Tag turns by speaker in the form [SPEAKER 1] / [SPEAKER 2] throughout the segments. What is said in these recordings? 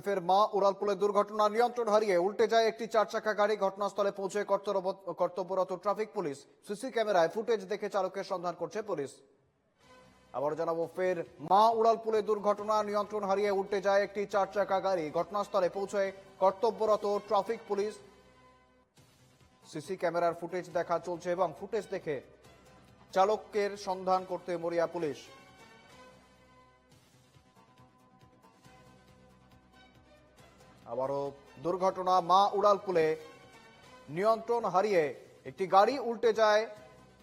[SPEAKER 1] ফের মা উড়ালপুলে দুর্ঘটনা নিয়ন্ত্রণ হারিয়ে উল্টে যায় একটি চার চাকা গাড়ি। ঘটনাস্থলে পৌঁছে কর্তব্যরত ট্রাফিক পুলিশ সিসি ক্যামেরায় ফুটেজ দেখে চালকের সন্ধান করছে পুলিশ। আবার জানাব ফের, মা উড়ালপুলে দুর্ঘটনা নিয়ন্ত্রণ হারিয়ে উল্টে যায় একটি চার চাকা গাড়ি। ঘটনাস্থলে পৌঁছে কর্তব্যরত ট্রাফিক পুলিশ সিসি ক্যামেরার ফুটেজ দেখা চলছে এবং ফুটেজ দেখে চালকের সন্ধান করতে মরিয়া পুলিশ। আবারও দুর্ঘটনা মা উড়ালপুলে। নিয়ন্ত্রণ হারিয়ে একটি গাড়ি উল্টে যায়,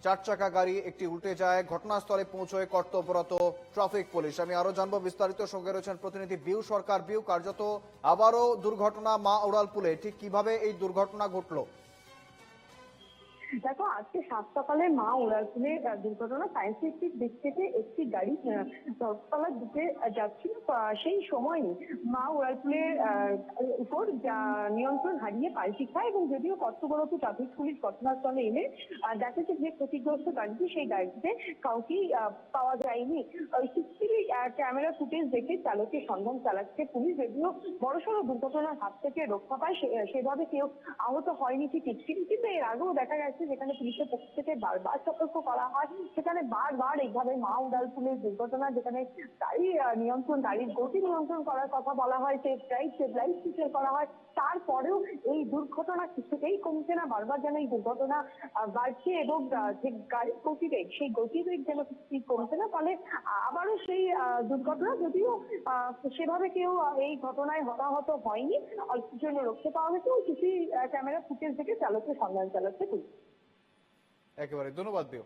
[SPEAKER 1] চার চাকা গাড়ি একটি উল্টে যায়, ঘটনাস্থলে পৌঁছয় কর্তব্যরত ট্রাফিক পুলিশ। আমি আরও জানব, বিস্তারিত সঙ্গে রয়েছেন প্রতিনিধি বিউ সরকার। বিউ, কার্যত আবারও দুর্ঘটনা মা উড়ালপুলে। ঠিক কীভাবে এই দুর্ঘটনা ঘটলো?
[SPEAKER 2] দেখো আজকে সাত সকালে মা আহ, দুর্ঘটনা সায়েন্স সিটির দিক থেকে একটি গাড়ি দশতলার দিকে যাচ্ছিল। সেই সময় মা আহ, উপর নিয়ন্ত্রণ হারিয়ে পাল্টি খায় এবং যদিও কর্তব্যরত ট্রাফিক পুলিশ ঘটনাস্থলে এলে দেখেছে যে ক্ষতিগ্রস্ত গাড়িটি সেই গাড়িতে কাউকেই পাওয়া যায়নি। সিসিটিভি ক্যামেরা ফুটেজ দেখে চালকের সন্ধান চালাচ্ছে পুলিশ। যদিও বড়সড় দুর্ঘটনার হাত থেকে রক্ষা পায় সেভাবে কেউ আহত হয়নি ঠিকই কিন্তু এর আগেও দেখা গেছে যেখানে পুলিশের পক্ষ থেকে বারবার সতর্ক করা হয়। সেখানে বারবার এইভাবে মা উড়ালপুলের দুর্ঘটনা যেখানে গাড়ি নিয়ন্ত্রণ, গাড়ির গতি নিয়ন্ত্রণ করার কথা বলা হয় safe drive safe life feature করা হয়। তারপরেও এই দুর্ঘটনা কিছুতেই কমছে না। বারবার যেন এই দুর্ঘটনা বাড়ছে এবং যে গাড়ির গতিবেগ সেই গতিবেগ যেন কিছুতেই কমছে না। ফলে আবারও সেই দুর্ঘটনা যদিও সেভাবে কেউ এই ঘটনায় হতাহত হয়নি। অল্পের জন্য রক্ষে পাওয়া গেছে। সিসি ক্যামেরা ফুটেজ দেখে চালকের সন্ধান চালাচ্ছে পুলিশ।
[SPEAKER 1] একেবারে ধন্যবাদ বিউ